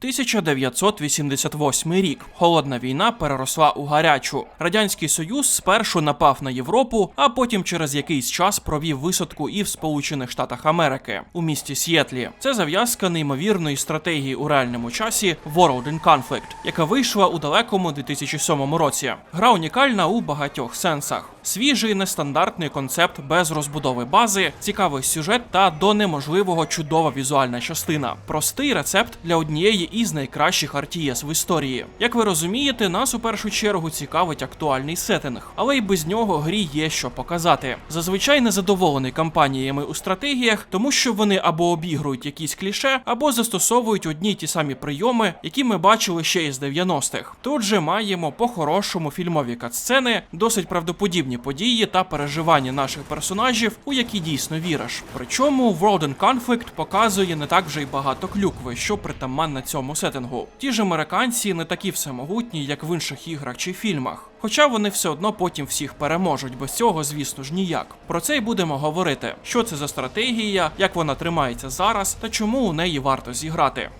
1988 рік. Холодна війна переросла у гарячу. Радянський Союз спершу напав на Європу, а потім через якийсь час провів висадку і в Сполучених Штатах Америки у місті Сіетлі. Це зав'язка неймовірної стратегії у реальному часі World in Conflict, яка вийшла у далекому 2007 році. Гра унікальна у багатьох сенсах. Свіжий нестандартний концепт без розбудови бази, цікавий сюжет та до неможливого чудова візуальна частина. Простий рецепт для однієї із найкращих RTS в історії. Як ви розумієте, нас у першу чергу цікавить актуальний сеттинг, але й без нього грі є що показати. Зазвичай незадоволений кампаніями у стратегіях, тому що вони або обігрують якісь кліше, або застосовують одні й ті самі прийоми, які ми бачили ще із 90-х. Тут же маємо по-хорошому фільмові катсцени, досить правдоподібні події та переживання наших персонажів, у які дійсно віриш. Причому World in Conflict показує не так вже й багато клюкви, що притаманна цьому сеттингу. Ті ж американці не такі всемогутні, як в інших іграх чи фільмах. Хоча вони все одно потім всіх переможуть, без цього, звісно ж, ніяк. Про це й будемо говорити: що це за стратегія, як вона тримається зараз та чому у неї варто зіграти.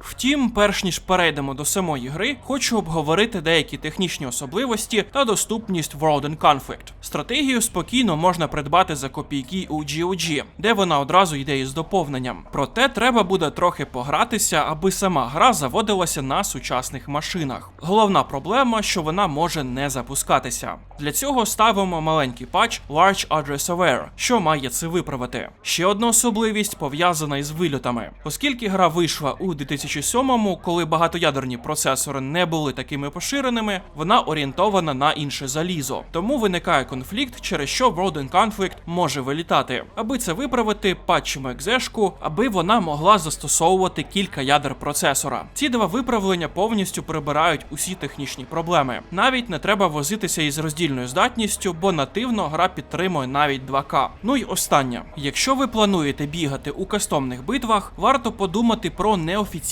Втім, перш ніж перейдемо до самої гри, хочу обговорити деякі технічні особливості та доступність World in Conflict. Стратегію спокійно можна придбати за копійки у GOG, де вона одразу йде із доповненням. Проте треба буде трохи погратися, аби сама гра заводилася на сучасних машинах. Головна проблема, що вона може не запускатися. Для цього ставимо маленький патч Large Address Aware, що має це виправити. Ще одна особливість пов'язана із вильотами, оскільки гра вийшла у 2007-му, коли багатоядерні процесори не були такими поширеними, вона орієнтована на інше залізо. Тому виникає конфлікт, через що in Conflict може вилітати. Аби це виправити, патчимо екзешку, аби вона могла застосовувати кілька ядер процесора. Ці два виправлення повністю прибирають усі технічні проблеми. Навіть не треба возитися із роздільною здатністю, бо нативно гра підтримує навіть 2К. Ну й останнє: якщо ви плануєте бігати у кастомних битвах, варто подумати про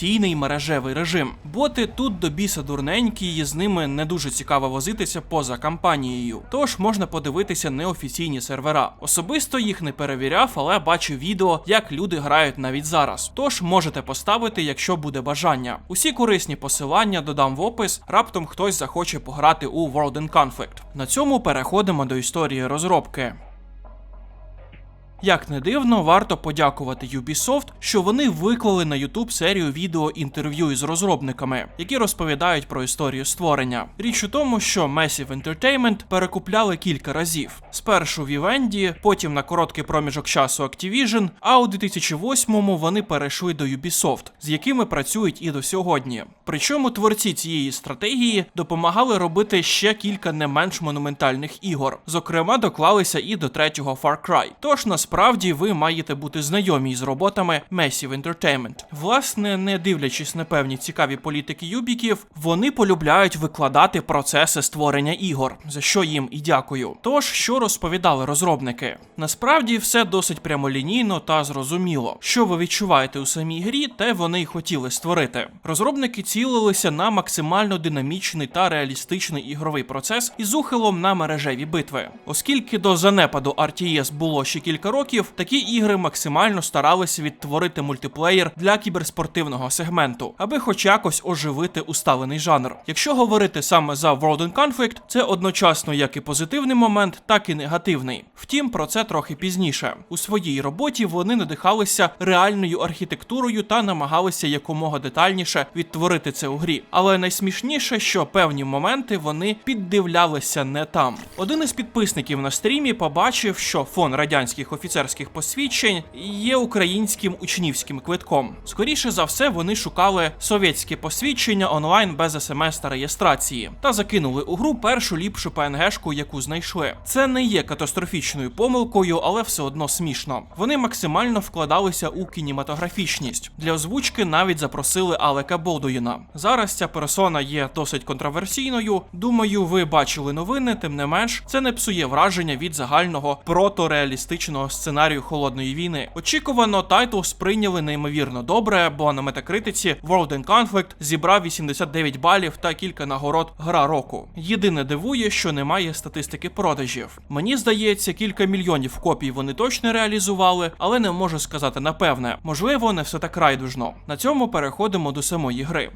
неофіційний мережевий режим. Боти тут до біса дурненькі, і з ними не дуже цікаво возитися поза кампанією. Тож можна подивитися неофіційні сервера. Особисто їх не перевіряв, але бачив відео, як люди грають навіть зараз. Тож можете поставити, якщо буде бажання. Усі корисні посилання додам в опис, раптом хтось захоче пограти у World in Conflict. На цьому переходимо до історії розробки. Як не дивно, варто подякувати Ubisoft, що вони виклали на YouTube серію відео інтерв'ю із розробниками, які розповідають про історію створення. Річ у тому, що Massive Entertainment перекупляли кілька разів: спершу Vivendi, потім на короткий проміжок часу Activision, а у 2008-му вони перейшли до Ubisoft, з якими працюють і до сьогодні. Причому творці цієї стратегії допомагали робити ще кілька не менш монументальних ігор. Зокрема, доклалися і до третього Far Cry. Тож насправді ви маєте бути знайомі з роботами Massive Entertainment. Власне, не дивлячись на певні цікаві політики юбіків, вони полюбляють викладати процеси створення ігор, за що їм і дякую. Тож, що розповідали розробники? Насправді все досить прямолінійно та зрозуміло. Що ви відчуваєте у самій грі, те вони й хотіли створити. Розробники цілилися на максимально динамічний та реалістичний ігровий процес із ухилом на мережеві битви. Оскільки до занепаду RTS було ще кілька років, такі ігри максимально старалися відтворити мультиплеєр для кіберспортивного сегменту, аби хоч якось оживити усталений жанр. Якщо говорити саме за World in Conflict, це одночасно як і позитивний момент, так і негативний. Втім, про це трохи пізніше. У своїй роботі вони надихалися реальною архітектурою та намагалися якомога детальніше відтворити це у грі. Але найсмішніше, що певні моменти вони піддивлялися не там. Один із підписників на стрімі побачив, що фон радянських офіцерських посвідчень є українським учнівським квитком. Скоріше за все, вони шукали совєтське посвідчення онлайн без смс та реєстрації та закинули у гру першу ліпшу PNG-шку, яку знайшли. Це не є катастрофічною помилкою, але все одно смішно. Вони максимально вкладалися у кінематографічність. Для озвучки навіть запросили Алека Болдуїна. Зараз ця персона є досить контроверсійною. Думаю, ви бачили новини, тим не менш, це не псує враження від загального протореалістичного сценарію холодної війни. Очікувано, тайтл сприйняли неймовірно добре, бо на метакритиці World in Conflict зібрав 89 балів та кілька нагород гра року. Єдине дивує, що немає статистики продажів. Мені здається, кілька мільйонів копій вони точно реалізували, але не можу сказати напевне. Можливо, не все так райдужно. На цьому переходимо до самої гри.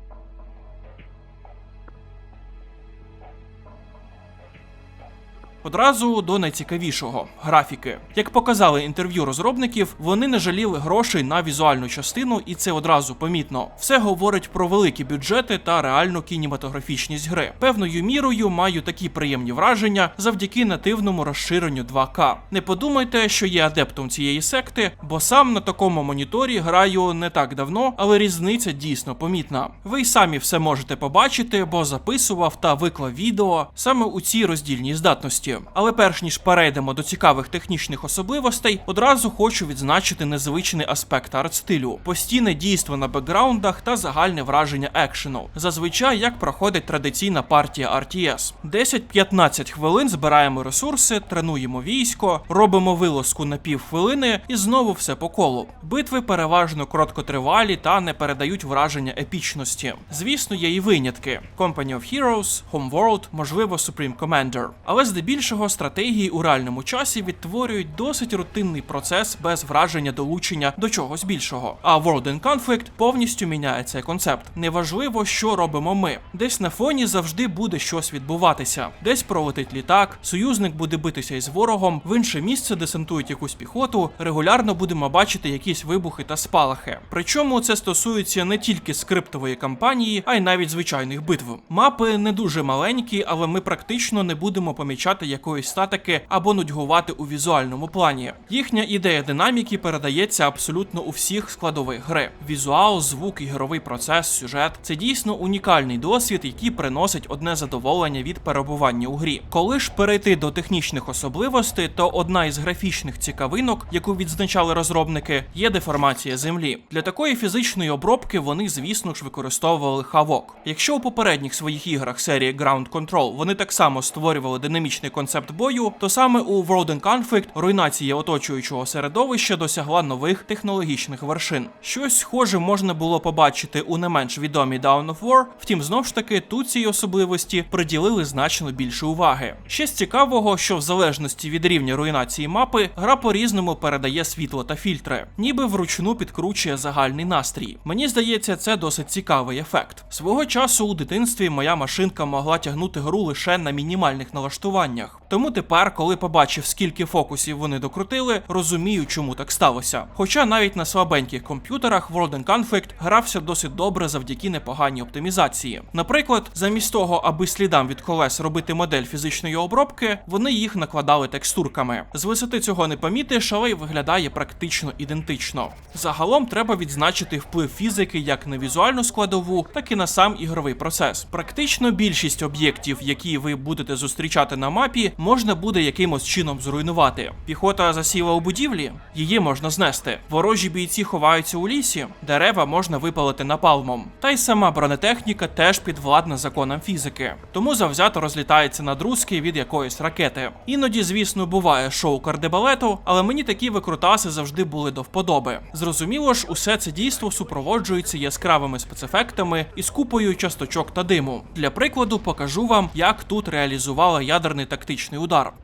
Одразу до найцікавішого графіки. Як показали інтерв'ю розробників, вони не жаліли грошей на візуальну частину, і це одразу помітно. Все говорить про великі бюджети та реальну кінематографічність гри. Певною мірою маю такі приємні враження завдяки нативному розширенню 2К. Не подумайте, що є адептом цієї секти, бо сам на такому моніторі граю не так давно, але різниця дійсно помітна. Ви й самі все можете побачити, бо записував та виклав відео саме у цій роздільній здатності. Але перш ніж перейдемо до цікавих технічних особливостей, одразу хочу відзначити незвичний аспект арт-стилю, постійне дійство на бекграундах та загальне враження екшену. Зазвичай як проходить традиційна партія RTS. 10-15 хвилин збираємо ресурси, тренуємо військо, робимо вилазку на півхвилини і знову все по колу. Битви переважно короткотривалі та не передають враження епічності. Звісно, є і винятки: Company of Heroes, Homeworld, можливо, Supreme Commander. Але здебільшого стратегії у реальному часі відтворюють досить рутинний процес без враження долучення до чогось більшого. А World in Conflict повністю міняє цей концепт. Неважливо, що робимо ми. Десь на фоні завжди буде щось відбуватися. Десь пролетить літак, союзник буде битися із ворогом, в інше місце десантують якусь піхоту. Регулярно будемо бачити якісь вибухи та спалахи. Причому це стосується не тільки скриптової кампанії, а й навіть звичайних битв. Мапи не дуже маленькі, але ми практично не будемо помічати якоїсь статики або нудьгувати у візуальному плані. Їхня ідея динаміки передається абсолютно у всіх складових гри: візуал, звук, ігровий процес, сюжет це дійсно унікальний досвід, який приносить одне задоволення від перебування у грі. Коли ж перейти до технічних особливостей, то одна із графічних цікавинок, яку відзначали розробники, є деформація землі. Для такої фізичної обробки вони, звісно ж, використовували хавок. Якщо у попередніх своїх іграх серії Ground Control вони так само створювали динамічний концепт бою, то саме у World in Conflict руйнація оточуючого середовища досягла нових технологічних вершин. Щось схоже можна було побачити у не менш відомій Dawn of War, втім, знов ж таки, тут цій особливості приділили значно більше уваги. Ще з цікавого, що в залежності від рівня руйнації мапи, гра по-різному передає світло та фільтри, ніби вручну підкручує загальний настрій. Мені здається, це досить цікавий ефект. Свого часу у дитинстві моя машинка могла тягнути гру лише на мінімальних налаштуваннях. Тому тепер, коли побачив, скільки фокусів вони докрутили, розумію, чому так сталося. Хоча навіть на слабеньких комп'ютерах World in Conflict грався досить добре завдяки непоганій оптимізації. Наприклад, замість того, аби слідам від колес робити модель фізичної обробки, вони їх накладали текстурками. З висоти цього не помітиш, але й виглядає практично ідентично. Загалом треба відзначити вплив фізики як на візуальну складову, так і на сам ігровий процес. Практично більшість об'єктів, які ви будете зустрічати на мапі, можна буде якимось чином зруйнувати. Піхота засіла у будівлі, її можна знести. Ворожі бійці ховаються у лісі, дерева можна випалити напалмом. Та й сама бронетехніка теж підвладна законам фізики, тому завзято розлітається на друзки від якоїсь ракети. Іноді, звісно, буває шоу кардебалету, але мені такі викрутаси завжди були до вподоби. Зрозуміло ж, усе це дійство супроводжується яскравими спецефектами і купою часточок та диму. Для прикладу покажу вам, як тут реалізувала ядерний тактичний удар.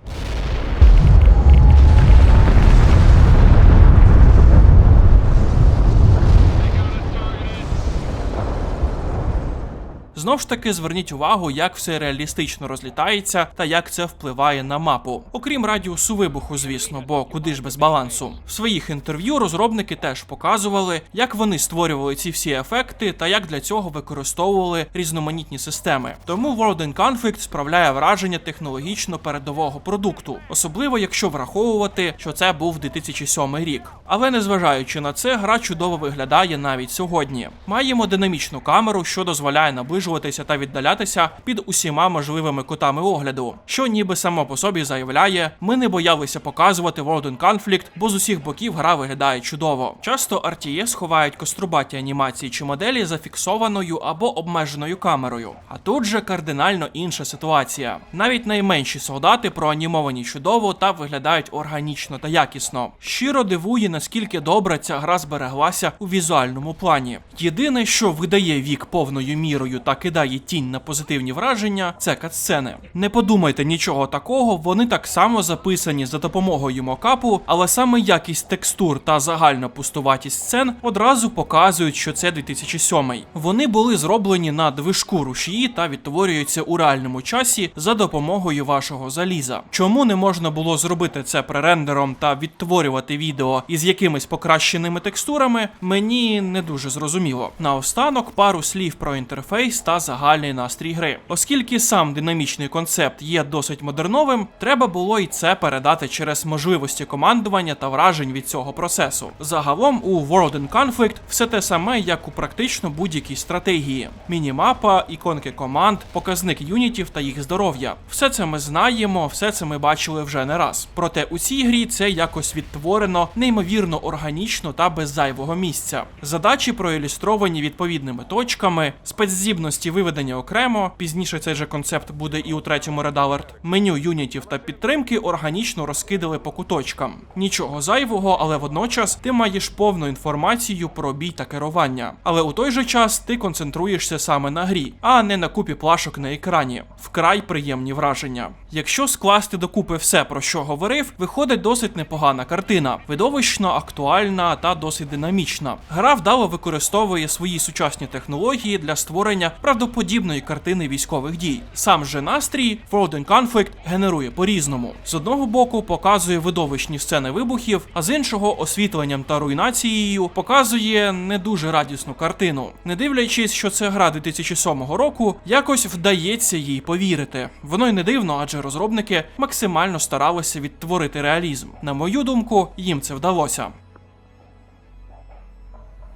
Знов ж таки зверніть увагу, як все реалістично розлітається та як це впливає на мапу. Окрім радіусу вибуху, звісно, бо куди ж без балансу. В своїх інтерв'ю розробники теж показували, як вони створювали ці всі ефекти та як для цього використовували різноманітні системи. Тому World in Conflict справляє враження технологічно передового продукту, особливо якщо враховувати, що це був 2007 рік. Але незважаючи на це, гра чудово виглядає навіть сьогодні. Маємо динамічну камеру, що дозволяє наближувати наближуватися та віддалятися під усіма можливими кутами огляду, що ніби само по собі заявляє, ми не боялися показувати World in Conflict, бо з усіх боків гра виглядає чудово. Часто RTS ховають кострубаті анімації чи моделі зафіксованою або обмеженою камерою. А тут же кардинально інша ситуація. Навіть найменші солдати проанімовані чудово та виглядають органічно та якісно. Щиро дивує, наскільки добре ця гра збереглася у візуальному плані. Єдине, що видає вік повною мірою та кидає тінь на позитивні враження, це катсцени. Не подумайте нічого такого, вони так само записані за допомогою мокапу, але саме якість текстур та загальна пустуватість сцен одразу показують, що це 2007. Вони були зроблені на движку рушії та відтворюються у реальному часі за допомогою вашого заліза. Чому не можна було зробити це пререндером та відтворювати відео із якимись покращеними текстурами, мені не дуже зрозуміло. Наостанок пару слів про інтерфейс та загальний настрій гри. Оскільки сам динамічний концепт є досить модерновим, треба було і це передати через можливості командування та вражень від цього процесу. Загалом у World in Conflict все те саме, як у практично будь-якій стратегії: мінімапа, іконки команд, показник юнітів та їх здоров'я. Все це ми знаємо, все це ми бачили вже не раз. Проте у цій грі це якось відтворено неймовірно органічно та без зайвого місця. Задачі проілюстровані відповідними точками, спецздібності виведення окремо. Пізніше цей же концепт буде і у третьому Red. Меню юнітів та підтримки органічно розкидали по куточкам. Нічого зайвого, але водночас ти маєш повну інформацію про бій та керування. Але у той же час ти концентруєшся саме на грі, а не на купі плашок на екрані. Вкрай приємні враження. Якщо скласти докупи все, про що говорив, виходить досить непогана картина, видовищно, актуальна та досить динамічна. Гра вдало використовує свої сучасні технології для створення правдоподібної картини військових дій. Сам же настрій in Conflict генерує по-різному. З одного боку показує видовищні сцени вибухів, а з іншого освітленням та руйнацією показує не дуже радісну картину. Не дивлячись, що це гра 2007 року, якось вдається їй повірити. Воно й не дивно, адже розробники максимально старалися відтворити реалізм. На мою думку, їм це вдалося.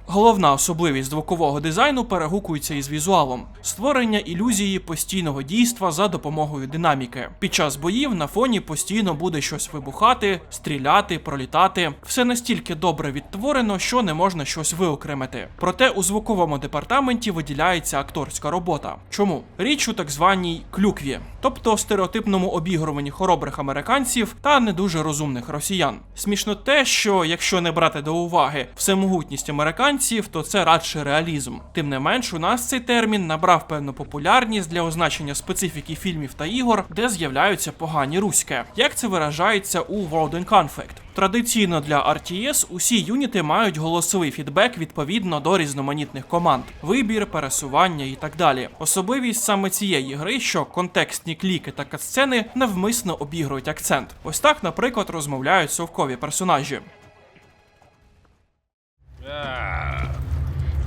Головна особливість звукового дизайну перегукується із візуалом створення ілюзії постійного дійства за допомогою динаміки. Під час боїв на фоні постійно буде щось вибухати, стріляти, пролітати. Все настільки добре відтворено, що не можна щось виокремити. Проте у звуковому департаменті виділяється акторська робота. Чому? Річ у так званій клюкві, тобто стереотипному обігруванні хоробрих американців та не дуже розумних росіян. Смішно те, що якщо не брати до уваги всемогутність американців, то це радше реалізм. Тим не менш, у нас цей термін набрав певну популярність для означення специфіки фільмів та ігор, де з'являються погані руське. Як це виражається у World in Conflict? Традиційно для RTS усі юніти мають голосовий фідбек відповідно до різноманітних команд, вибір, пересування і так далі. Особливість саме цієї гри, що контекстні кліки та катсцени навмисно обігрують акцент. Ось так, наприклад, розмовляють совкові персонажі.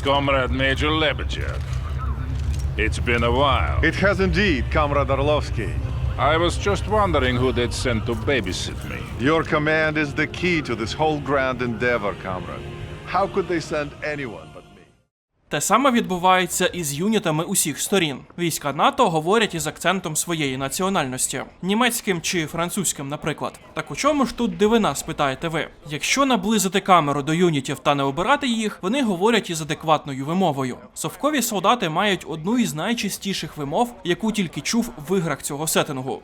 Comrade Major Lebedev. It's been a while. It has indeed, Comrade Orlovsky. I was just wondering who they'd sent to babysit me. Your command is the key to this whole grand endeavor, comrade. How could they send anyone? Те саме відбувається із юнітами усіх сторін. Війська НАТО говорять із акцентом своєї національності, німецьким чи французьким, наприклад. Так у чому ж тут дивина, спитаєте ви? Якщо наблизити камеру до юнітів та не обирати їх, вони говорять із адекватною вимовою. Совкові солдати мають одну із найчастіших вимов, яку тільки чув в іграх цього сеттингу.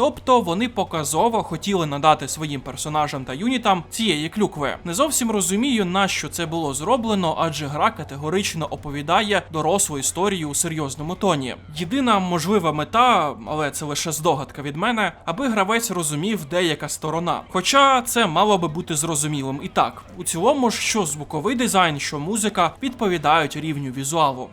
Тобто вони показово хотіли надати своїм персонажам та юнітам цієї клюкви. Не зовсім розумію, на що це було зроблено, адже гра категорично оповідає дорослу історію у серйозному тоні. Єдина можлива мета, але це лише здогадка від мене, аби гравець розумів деяка сторона. Хоча це мало би бути зрозумілим і так. У цілому що звуковий дизайн, що музика відповідають рівню візуалу.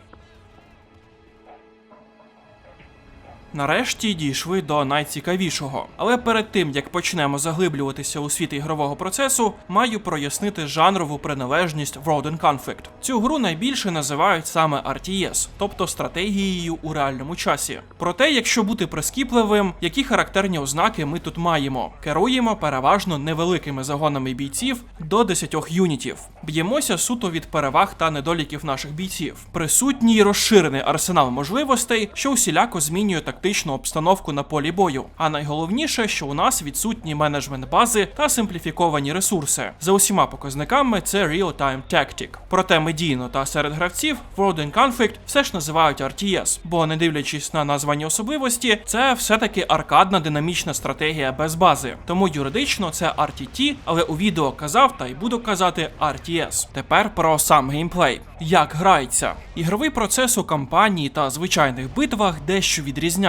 Нарешті дійшли до найцікавішого. Але перед тим як почнемо заглиблюватися у світ ігрового процесу, маю прояснити жанрову приналежність World and Conflict. Цю гру найбільше називають саме RTS, тобто стратегією у реальному часі. Проте, якщо бути прискіпливим, які характерні ознаки ми тут маємо, керуємо переважно невеликими загонами бійців до 10 юнітів. Б'ємося суто від переваг та недоліків наших бійців. Присутній розширений арсенал можливостей, що усіляко змінює тактичну обстановку на полі бою. А найголовніше, що у нас відсутній менеджмент бази та симпліфіковані ресурси. За усіма показниками це Real-Time Tactic. Проте медійно та серед гравців World in Conflict все ж називають RTS, бо не дивлячись на названі особливості, це все-таки аркадна динамічна стратегія без бази. Тому юридично це RTT, але у відео казав та й буду казати RTS. Тепер про сам геймплей. Як грається? Ігровий процес у кампанії та звичайних битвах дещо відрізняється.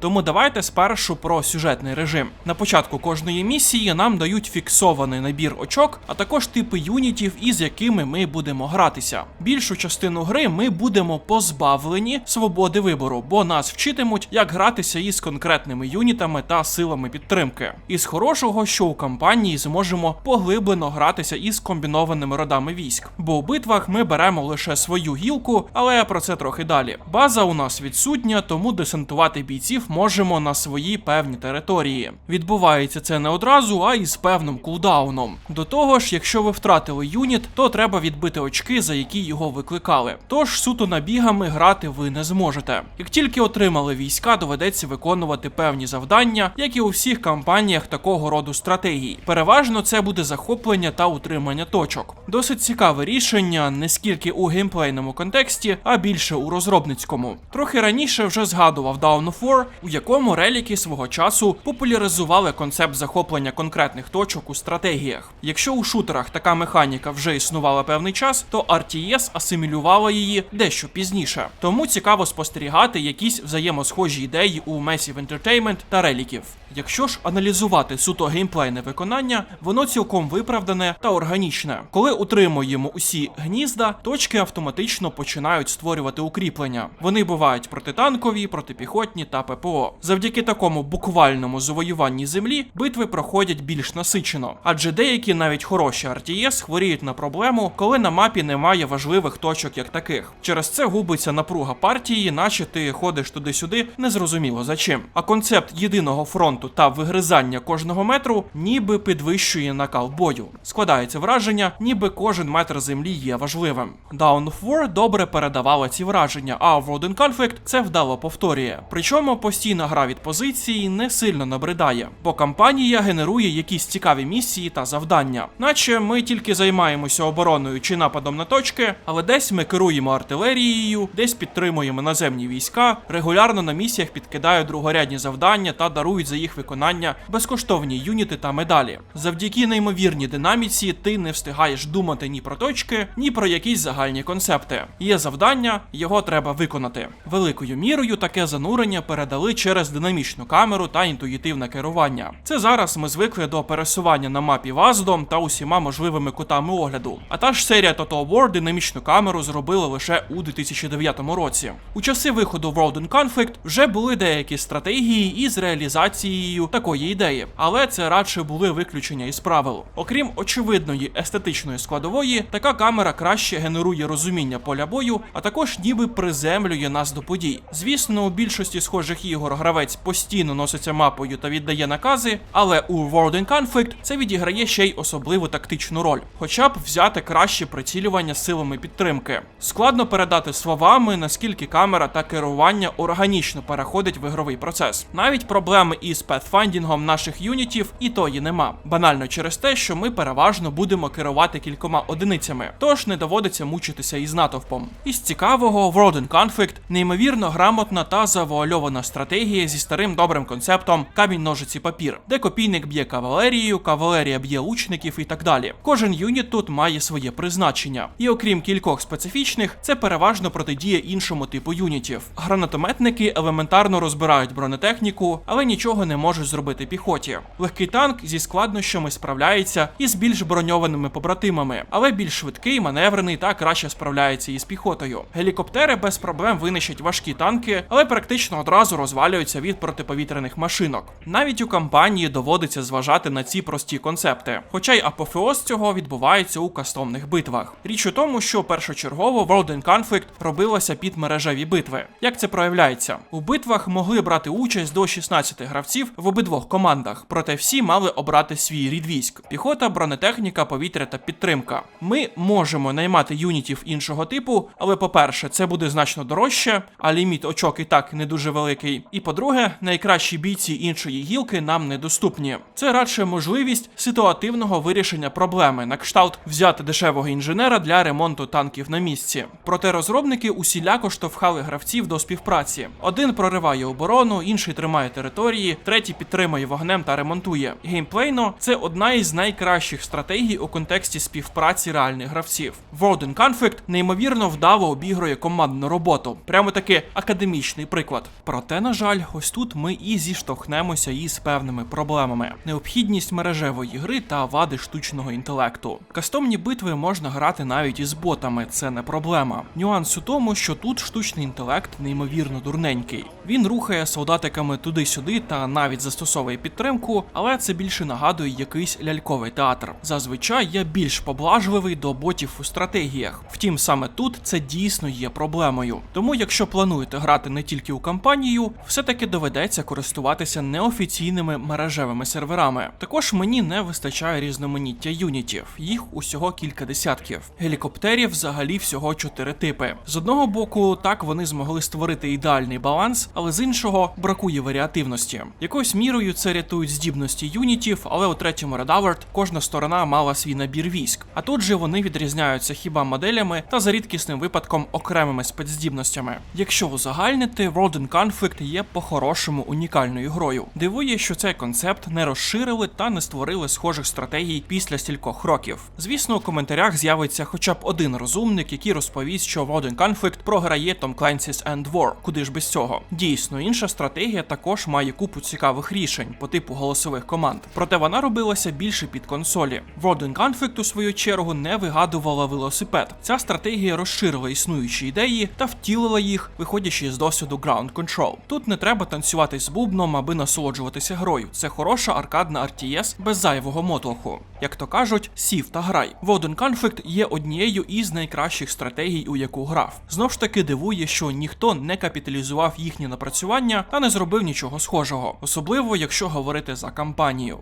Тому давайте спершу про сюжетний режим. На початку кожної місії нам дають фіксований набір очок, а також типи юнітів, із якими ми будемо гратися. Більшу частину гри ми будемо позбавлені свободи вибору, бо нас вчитимуть, як гратися із конкретними юнітами та силами підтримки. Із хорошого, що у кампанії зможемо поглиблено гратися із комбінованими родами військ, бо у битвах ми беремо лише свою гілку, але про це трохи далі. База у нас відсутня, тому десантувати бійців можемо на свої певні території. Відбувається це не одразу, а із певним кулдауном. До того ж, якщо ви втратили юніт, то треба відбити очки, за які його викликали. Тож суто набігами грати ви не зможете. Як тільки отримали війська, доведеться виконувати певні завдання, як і у всіх кампаніях такого роду стратегій. Переважно це буде захоплення та утримання точок. Досить цікаве рішення, не скільки у геймплейному контексті, а більше у розробницькому. Трохи раніше вже згадував Dawn of War, у якому реліки свого часу популяризували концепт захоплення конкретних точок у стратегіях. Якщо у шутерах така механіка вже існувала певний час, то RTS асимілювала її дещо пізніше. Тому цікаво спостерігати якісь взаємосхожі ідеї у Massive Entertainment та реліків. Якщо ж аналізувати суто геймплейне виконання, воно цілком виправдане та органічне. Коли утримуємо усі гнізда, точки автоматично починають створювати укріплення. Вони бувають протитанкові, протипіхотні та ППО. Завдяки такому буквальному завоюванні землі битви проходять більш насичено, адже деякі навіть хороші RTS хворіють на проблему, коли на мапі немає важливих точок як таких. Через це губиться напруга партії, наче ти ходиш туди-сюди, незрозуміло за чим. А концепт єдиного фронту та вигризання кожного метру ніби підвищує накал бою. Складається враження, ніби кожен метр землі є важливим. Dawn of War добре передавала ці враження, а in Conflict це вдало повторює. Причому постійна гра від позиції не сильно набридає, бо кампанія генерує якісь цікаві місії та завдання. Наче ми тільки займаємося обороною чи нападом на точки, але десь ми керуємо артилерією, десь підтримуємо наземні війська, регулярно на місіях підкидають другорядні завдання та дарують за їх виконання безкоштовні юніти та медалі. Завдяки неймовірній динаміці ти не встигаєш думати ні про точки, ні про якісь загальні концепти. Є завдання, його треба виконати. Великою мірою таке занурення передали через динамічну камеру та інтуїтивне керування. Це зараз ми звикли до пересування на мапі ваздом та усіма можливими кутами огляду. А та ж серія Total War динамічну камеру зробили лише у 2009 році. У часи виходу World in Conflict вже були деякі стратегії із реалізацією такої ідеї, але це радше були виключення із правил. Окрім очевидної естетичної складової, така камера краще генерує розуміння поля бою, а також ніби приземлює нас до подій. Звісно, у більшості схожих ігор гравець постійно носиться мапою та віддає накази, але у World in Conflict це відіграє ще й особливу тактичну роль, хоча б взяти краще прицілювання силами підтримки. Складно передати словами, наскільки камера та керування органічно переходить в ігровий процес. Навіть проблеми із петфайндінгом наших юнітів і тої нема. Банально через те, що ми переважно будемо керувати кількома одиницями, тож не доводиться мучитися із натовпом. Із цікавого World in Conflict неймовірно грамотна та завуальована стратегія зі старим добрим концептом камінь ножиці папір, де копійник б'є кавалерію, кавалерія б'є лучників і так далі. Кожен юніт тут має своє призначення, і окрім кількох специфічних, це переважно протидія іншому типу юнітів. Гранатометники елементарно розбирають бронетехніку, але нічого не можуть зробити піхоті. Легкий танк зі складнощами справляється із більш броньованими побратимами, але більш швидкий, маневрений та краще справляється із піхотою. Гелікоптери без проблем винищать важкі танки, але практично одразу розвалюються від протиповітряних машинок. Навіть у кампанії доводиться зважати на ці прості концепти. Хоча й апофеоз цього відбувається у кастомних битвах. Річ у тому, що першочергово World in Conflict робилося під мережеві битви. Як це проявляється? У битвах могли брати участь до 16 гравців в обидвох командах, проте всі мали обрати свій рід військ: піхота, бронетехніка, повітря та підтримка. Ми можемо наймати юнітів іншого типу, але по-перше, це буде значно дорожче, а ліміт очок і так не дуже великий. І по-друге, найкращі бійці іншої гілки нам недоступні. Це радше можливість ситуативного вирішення проблеми, на кшталт взяти дешевого інженера для ремонту танків на місці. Проте розробники усіляко штовхали гравців до співпраці. Один прориває оборону, інший тримає території, третій підтримує вогнем та ремонтує. Геймплейно це одна із найкращих стратегій у контексті співпраці реальних гравців. World in Conflict неймовірно вдало обігрує командну роботу, прямо таки академічний приклад. Проте, на жаль, ось тут ми і зіштовхнемося із певними проблемами: необхідність мережевої гри та вади штучного інтелекту. Кастомні битви можна грати навіть із ботами, це не проблема. Нюанс у тому, що тут штучний інтелект неймовірно дурненький. Він рухає солдатиками туди-сюди та навіть застосовує підтримку, але це більше нагадує якийсь ляльковий театр. Зазвичай я більш поблажливий до ботів у стратегіях. Втім, саме тут це дійсно є проблемою. Тому, якщо плануєте грати не тільки у кампанію, все-таки доведеться користуватися неофіційними мережевими серверами. Також мені не вистачає різноманіття юнітів, їх усього кілька десятків. Гелікоптерів взагалі всього чотири типи. З одного боку, так вони змогли створити ідеальний баланс, але з іншого бракує варіативності. Якоюсь мірою це рятують здібності юнітів, але у третьому Red кожна сторона мала свій набір військ. А тут же вони відрізняються хіба моделями та за рідкісним випадком окремими спецздібностями. Якщо узагальнити, World Conflict є по-хорошому унікальною грою. Дивує, що цей концепт не розширили та не створили схожих стратегій після стількох років. Звісно, у коментарях з'явиться хоча б один розумник, який розповість, що in Conflict програє Tom Clancy's End War. Куди ж без цього? Дійсно, інша стратегія також має купу цікавих рішень по типу голосових команд. Проте вона робилася більше під консолі. In Conflict, у свою чергу, не вигадувала велосипед. Ця стратегія розширила існуючі ідеї та втілила їх, виходячи з досвіду Ground Control. Тут не треба танцювати з бубном, аби насолоджуватися грою. Це хороша аркадна RTS без зайвого мотлоху. Як то кажуть, сів та грай. Воден Conflict є однією із найкращих стратегій, у яку грав. Знов ж таки дивує, що ніхто не капіталізував їхні напрацювання та не зробив нічого схожого, особливо якщо говорити за кампанію.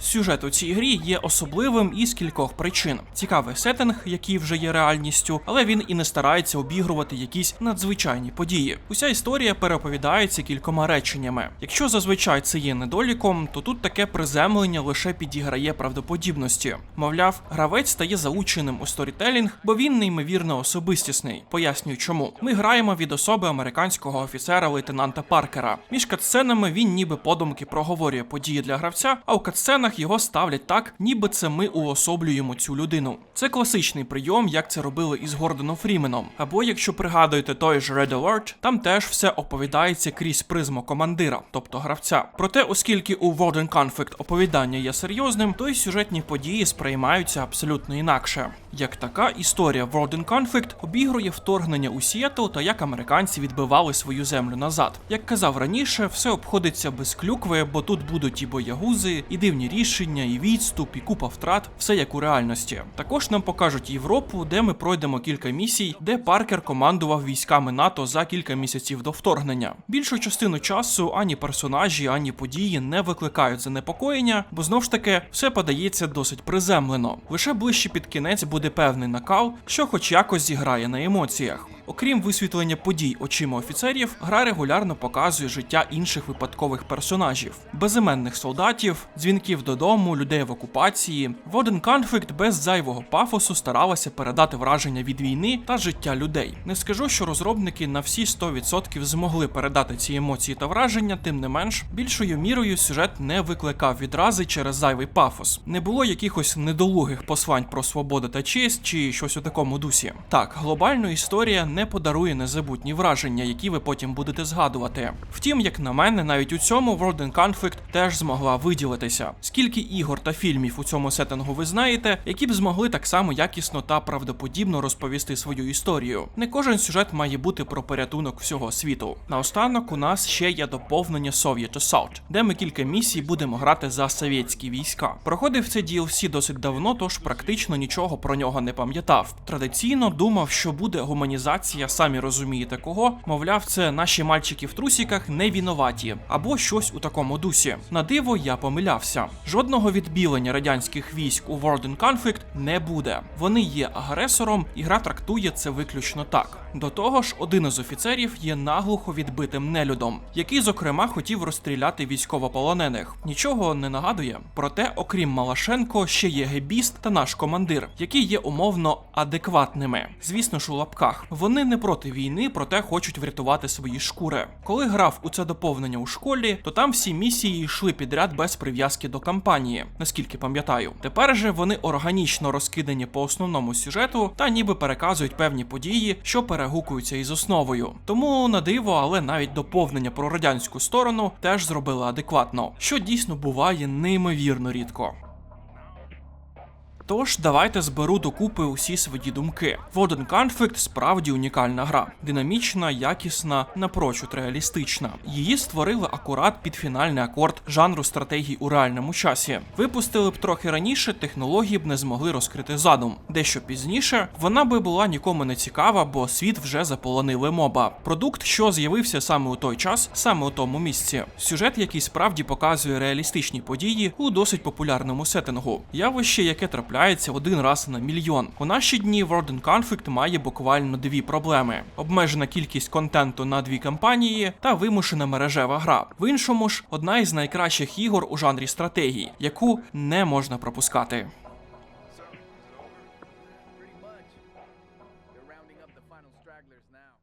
Сюжет у цій грі є особливим із кількох причин. Цікавий сеттинг, який вже є реальністю, але він і не старається обігрувати якісь надзвичайні події. Уся історія переповідається кількома реченнями. Якщо зазвичай це є недоліком, то тут таке приземлення лише підіграє правдоподібності. Мовляв, гравець стає залученим у сторітелінг, бо він неймовірно особистісний. Пояснюю, чому ми граємо від особи американського офіцера лейтенанта Паркера. Між катсценами він ніби подумки проговорює події для гравця, а у катсценах його ставлять так, ніби це ми уособлюємо цю людину. Це класичний прийом, як це робили із Гордоном Фріменом. Або якщо пригадуєте той ж Red Alert, там теж все оповідається крізь призму командира, тобто гравця. Проте, оскільки у World in Conflict оповідання є серйозним, то й сюжетні події сприймаються абсолютно інакше. Як така історія World in Conflict обігрує вторгнення у Сіетл та як американці відбивали свою землю назад. Як казав раніше, все обходиться без клюкви, бо тут будуть і боягузи, і дивні рішення, і відступ, і купа втрат, все як у реальності. Також нам покажуть Європу, де ми пройдемо кілька місій, де Паркер командував військами НАТО за кілька місяців до вторгнення. Більшу частину часу ані персонажі, ані події не викликають занепокоєння, бо знов ж таки все подається досить приземлено. Лише ближче під кінець буде певний накал, що хоч якось зіграє на емоціях. Окрім висвітлення подій очима офіцерів, гра регулярно показує життя інших випадкових персонажів, безіменних солдатів, дзвінків додому, людей в окупації. В один конфлікт без зайвого пафосу старалася передати враження від війни та життя людей. Не скажу, що розробники на всі 100% змогли передати ці емоції та враження, тим не менш, більшою мірою сюжет не викликав відрази через зайвий пафос. Не було якихось недолугих послань про свободу та честь чи щось у такому дусі. Так, глобально історія не подарує незабутні враження, які ви потім будете згадувати. Втім, як на мене, навіть у цьому World in Conflict теж змогла виділитися. Скільки ігор та фільмів у цьому сеттингу ви знаєте, які б змогли так само якісно та правдоподібно розповісти свою історію. Не кожен сюжет має бути про порятунок всього світу. Наостанок у нас ще є доповнення Soviet Assault, де ми кілька місій будемо грати за совєтські війська. Проходив це DLC досить давно, тож практично нічого про нього не пам'ятав. Традиційно думав, що буде гуманізація, самі розумієте кого. Мовляв, це наші мальчики в трусіках не винуваті, або щось у такому дусі. На диво я помилявся. Жодного відбілення радянських військ у World in Conflict не буде. Вони є агресором, і гра трактує це виключно так. До того ж, один із офіцерів є наглухо відбитим нелюдом, який, зокрема, хотів розстріляти військовополонених. Нічого не нагадує. Проте, окрім Малашенко, ще є гебіст та наш командир, які є умовно адекватними. Звісно ж, у лапках. Вони не проти війни, проте хочуть врятувати свої шкури. Коли грав у це доповнення у школі, то там всі місії йшли підряд без прив'язки до кампанії, наскільки пам'ятаю. Тепер же вони органічно розкидані по основному сюжету та ніби переказують певні події, що перегукуються із основою. Тому на диво, але навіть доповнення про радянську сторону теж зробили адекватно, що дійсно буває неймовірно рідко. Тож давайте зберу докупи усі свої думки. Воден Conflict справді унікальна гра, динамічна, якісна, напрочуд реалістична. Її створили акурат під фінальний акорд жанру стратегій у реальному часі. Випустили б трохи раніше, технології б не змогли розкрити задум. Дещо пізніше вона би була нікому не цікава, бо світ вже заполонили моба. Продукт, що з'явився саме у той час, саме у тому місці. Сюжет, який справді показує реалістичні події у досить популярному сеттингу. Явище, яке трапляється один раз на мільйон. У наші дні World in Conflict має буквально дві проблеми: обмежена кількість контенту на дві кампанії та вимушена мережева гра. В іншому ж одна із найкращих ігор у жанрі стратегії, яку не можна пропускати.